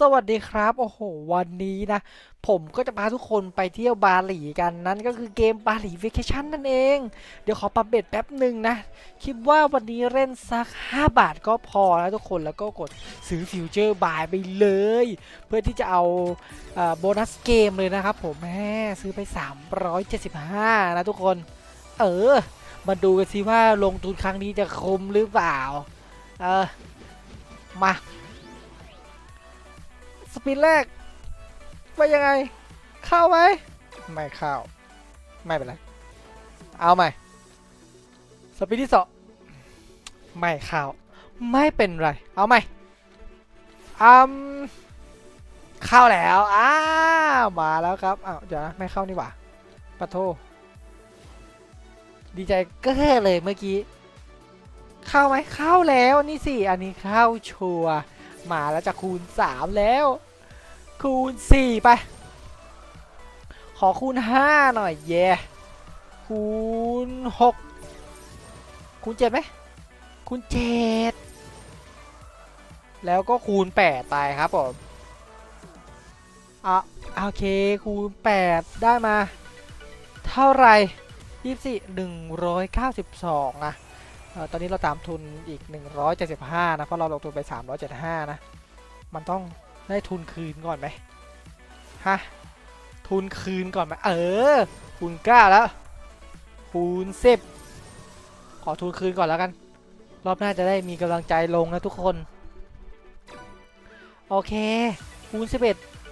สวัสดีครับ โอ้โห วันนี้นะ ผมก็จะพาทุกคนไปเที่ยวบาหลีกันนั่นก็คือเกมบาหลีเวกชั่นนั่นเอง เดี๋ยวขอปรับเบ็ดแป๊บหนึ่งนะ คิดว่าวันนี้เล่นสัก 5 บาทก็พอนะทุกคนแล้วก็กดซื้อฟิวเจอร์บายไปเลย เพื่อที่จะเอาอโบนัสเกมเลยนะครับผมแม่ซื้อไป 375 นะทุกคน เออ มาดูกันสิว่าลงทุนครั้งนี้จะคุ้มหรือเปล่า เออ มา สปินแรกว่ายังไง เข้าไหมไม่เข้า ไม่เป็นไร เอาใหม่ สปินที่สองไม่เข้า ไม่เป็นไร เอาใหม่อืมเข้าแล้วอ้ามาแล้วครับอ้าวเดี๋ยวนะไม่เข้านี่หว่าปะโทดีใจก็แค่เลยเมื่อกี้ เข้าไหมเข้าแล้วนี่สิ อันนี้เข้าชัวมาแล้วจะคูณ 3 แล้ว คูณ 4 ไป ขอคูณ 5 หน่อยเย่คูณ 6 คูณ7ไหมคูณ 7 แล้วก็คูณ 8 ไปครับผมอะโอเค คูณ 8 ได้มา เท่าไหร่24 192 นะเอ่อตอนนี้เราตามทุนอีก 175 นะ เพราะเราลงทุนไป 375 นะ มันต้อง ได้ทุนคืนก่อนไหมฮะ ทุนคืนก่อนไหมเออ คูณเก้าแล้ว คูณสิบขอทุนคืนก่อนแล้วกัน รอบหน้าจะได้มีกำลังใจลงนะทุกคน โอเค คูณ11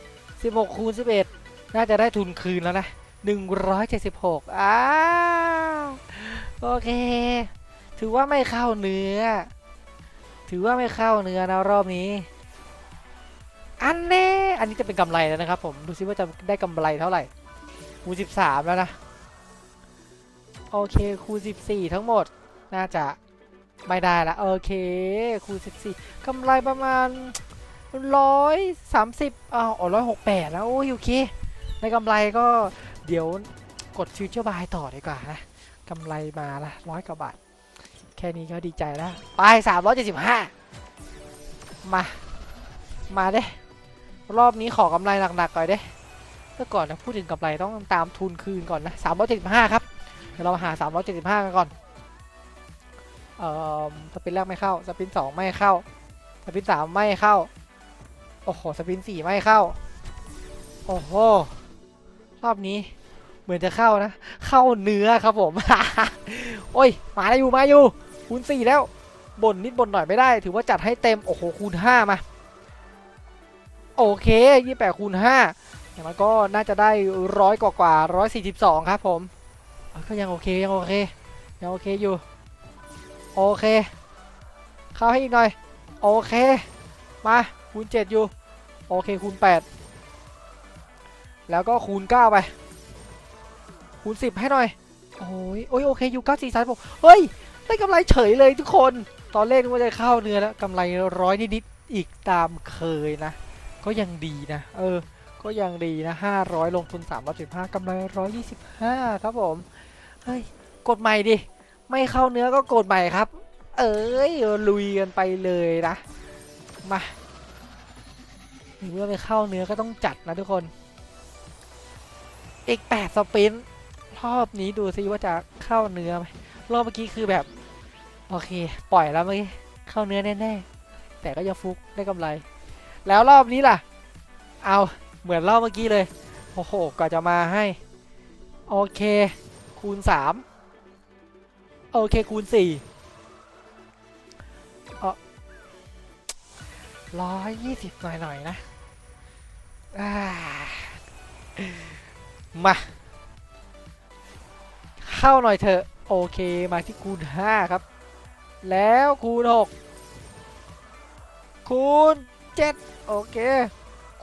16คูณ11น่าจะได้ทุนคืนแล้วนะ176อ้าวโอเค ถือว่าไม่เข้าเนื้อ ถือว่าไม่เข้าเนื้อนะรอบนี้ อันแน่อันนี้จะเป็นกำไรแล้วนะครับผมดูซิว่าจะได้กำไรเท่าไหร่คูณ13 แล้วนะ โอเคคูณ14 ทั้งหมดน่าจะไม่ได้ละโอเคคูณ14กำไรประมาณ 130อ้าวอ๋อ168แล้วโอ้ยโอเคในกำไรก็เดี๋ยวกดฟิวเจอร์บายต่อดีกว่านะกำไรมาละร้อยกว่าบาท แค่นี้ก็ดีใจแล้ว ไป375มา มาเด้ รอบนี้ขอกำไรหนักๆก่อนเด้เมื่อก่อนนะพูดถึงกำไรต้องตามทุนคืนก่อนนะ375ครับเดี๋ยวเรามาหา375กันก่อนเอ่อสปินแรกไม่เข้าสปิน2ไม่เข้าสปิน3ไม่เข้าโอ้โหสปิน4ไม่เข้าโอ้โหรอบนี้เหมือนจะเข้านะ เข้าเนื้อครับผม โอ้ย มาแล้อยู่ มาอยู่ คูณ4แล้ว บ่นนิดบ่นหน่อยไม่ได้ ถือว่าจัดให้เต็ม โอ้โห คูณ5มา โอเค 28คูณ5อย่างมันก็น่าจะได้ร้อยกว่ากว่า142 ครับผมก็ยังโอเคยังโอเคยังโอเคอยู่โอเคเข้าให้อีกหน่อยโอเคมาคูณ 7 อยู่ โอเคคูณ 8 แล้วก็คูณ 9 ไป คูณ 10 ให้หน่อย โอ้ยโอ้ยโอเคอยู่ 9 4 3 6เฮ้ย ได้กำไรเฉยเลยทุกคน ตอนแรกนึกว่าจะเข้าเนื้อแล้วกำไรร้อยนิดๆอีกตามเคยนะ ก็ยังดีนะ เออ ก็ยังดีนะ 500 ลงทุน315กำไร 125 ครับผม เฮ้ย กดใหม่ดิ ไม่เข้าเนื้อก็กดใหม่ครับ เอ้ย ลุยกันไปเลยนะ มาเมื่อไม่เข้าเนื้อก็ต้องจัดนะทุกคน อีก 8 สปรินต์รอบนี้ดูซิว่าจะเข้าเนื้อไหมรอบเมื่อกี้คือแบบ โอเค ปล่อยแล้วเมื่อกี้เข้าเนื้อแน่ ๆ แต่ก็ยังฟุกได้กำไร แล้วรอบนี้ล่ะ เอาเหมือนรอบเมื่อกี้เลย โอ้โหก่อนจะมาให้ โอเค คูณ 3 โอเคคูณ4เออร้อยยี่สิบหน่อยๆนะามา เข้าหน่อยเถอะ โอเคมาที่คูณ 5 ครับ แล้วคูณ 6 คูณ 7โอเค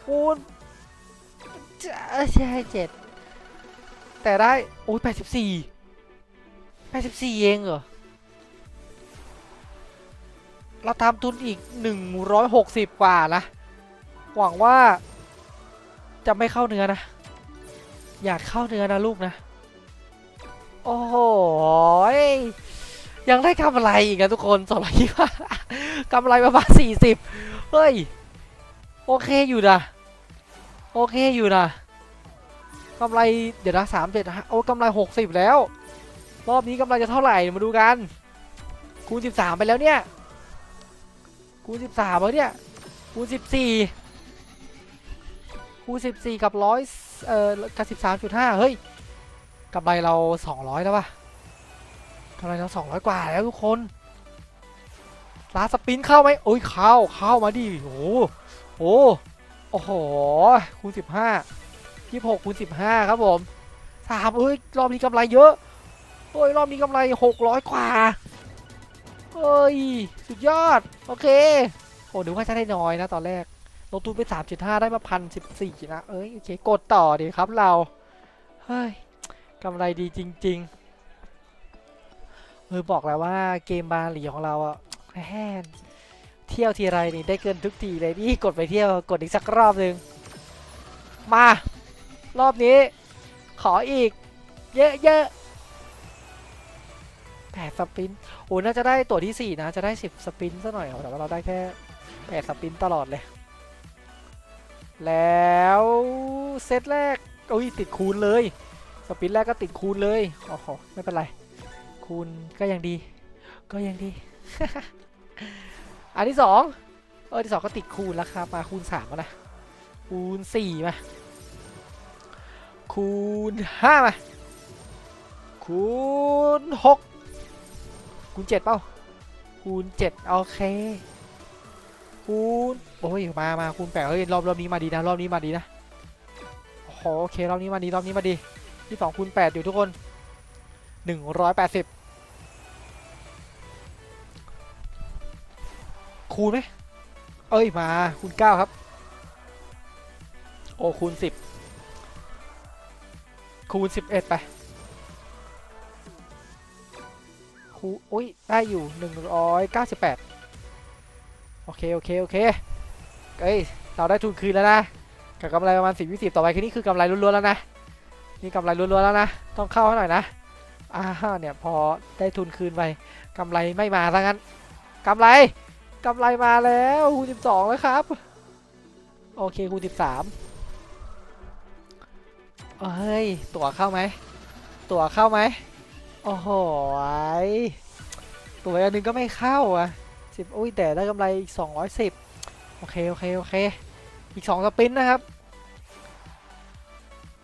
คูณใช่เจ็ดแต่ได้ โอ้ยแปดสิบสี่แปดสิบสี่เองเหรอ เราทำทุนอีกหนึ่งร้อยหกสิบกว่านะ หวังว่าจะไม่เข้าเนื้อนะ อยากเข้าเนื้อนะลูกนะ โอ้โหยยังได้กำไรอีกนะทุกคนสองร้อยยี่สิบกำไรประมาณสี่สิบเฮ้ย โอเคอยู่นะโอเคอยู่นะกำไรเดี๋ยวนะสามเจ็ดโอ้กำไรหกสิบแล้ว รอบนี้กำไรจะเท่าไหร่มาดูกัน คูณสิบสามไปแล้วเนี่ย คูณสิบสามแล้วเนี่ย คูณสิบสี่คูณสิบสี่กับร้อยเอ่อกับสิบสามจุดห้าเฮ้ยกำไรเราสองร้อยแล้วปะกำไรเราสองร้อยกว่าแล้วทุกคนลาสปินเข้าไหมโอ้ยเข้าเข้ามาดิโอ้ หโอ้โหคูณสิบห้ายี่หกคูณสิบห้าครับผมสามเอ้ยรอบนี้กำไรเยอะโอ้ยรอบนี้กำไรหกร้อยกว่าเอ้ยสุดยอด โอเคโอ้ดูว่าจะได้น้อยนะตอนแรกลงทุนไปสามจุดห้าได้มาพันสิบสี่นะเอ้ยโอเคกดต่อดีครับเราเฮ้ยกำไรดีจริงๆเออบอกแล้วว่าเกมบาหลีของเราอะแฮน เที่ยวทีไรนี่ได้เกินทุกทีเลยนี่กดไปเที่ยวกดอีกสักรอบหนึ่งมา รอบนี้ ขออีก เยอะๆแปดสปินโอ้น่าจะได้ตัวที่สี่นะ จะได้สิบสปินซะหน่อยแต่ว่าเราได้แค่แปดสปินตลอดเลย แล้วเซตแรกโอ้ยติดคูณเลย สปินแรกก็ติดคูณเลยโอ้โหไม่เป็นไร คูณก็ยังดี ก็ยังดี อันที่สองเออที่สองก็ติดคูณแล้วครับมาคูณสามนะคูณสี่มาคูณห้ามาคูณหกคูณเจ็ดเปล่าคูณเจ็ดโอเคคูณโอ้ยมามาคูณแปดเฮ้ยรอบรอบนี้มาดีนะรอบนี้มาดีนะโอเครอบนี้มาดีรอบนี้มาดีที่สองคูณแปดอยู่ทุกคนหนึ่งร้อยแปดสิบ คูณไหมเอ้ยมาคูณเก้าครับ โอ้คูณสิบคูณ11ไปคูอุ้ยได้อยู่198โอเค โอเค โอเคเอ้ยเราได้ทุนคืนแล้วนะกับกำไรประมาณ10 20ต่อไปคือนี่คือกำไรล้วนๆแล้วนะนี่กำไรล้วนๆแล้วนะต้องเข้าให้หน่อยนะอ่าเนี่ยพอได้ทุนคืนไปกำไรไม่มาซะงั้นกำไร กำไรมาแล้วคูณ12แล้วครับ โอเคคูณ13เอ้ย ตั๋วเข้าไหม ตั๋วเข้าไหม โอ้โหตั๋วอันนึงก็ไม่เข้าอะสิบอุ้ยแต่ได้กำไรอีกสองร้อยสิบโอเค โอเค โอเค อีกสองสปินนะครับ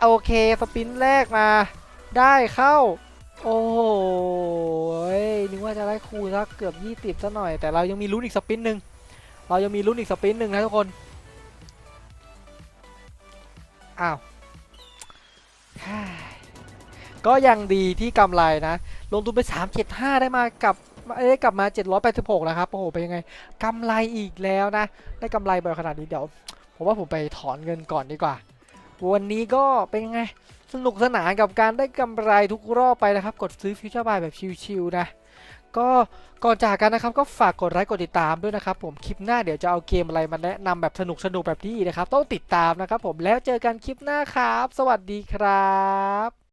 โอเค สปินแรกมาได้เข้า โอ้โหยนึกว่าจะได้คูณสักเกือบยี่สิบซะหน่อย แต่เรายังมีลุ้นอีกสปินหนึ่งเรายังมีลุ้นอีกสปินหนึ่งนะทุกคน อ้าว ก็ยังดีที่กำไรนะ ลงทุนไป 375 ได้มากับเอ้กลับมา 786 นะครับ โอ้โห เป็นยังไงกำไรอีกแล้วนะ ได้กำไรบ่อยขนาดนี้เดี๋ยว ผมว่าผมไปถอนเงินก่อนดีกว่า วันนี้ก็เป็นยังไง สนุกสนานกับการได้กำไรทุกรอบไปนะครับ กดซื้อฟิวเจอร์บายแบบชิวๆนะก็ก่อนจากกันนะครับก็ฝากกดไลค์กดติดตามด้วยนะครับผมคลิปหน้าเดี๋ยวจะเอาเกมอะไรมาแนะนำแบบสนุกสนุกแบบนี้นะครับ ต้องติดตามนะครับผมแล้วเจอกันคลิปหน้าครับ สวัสดีครับ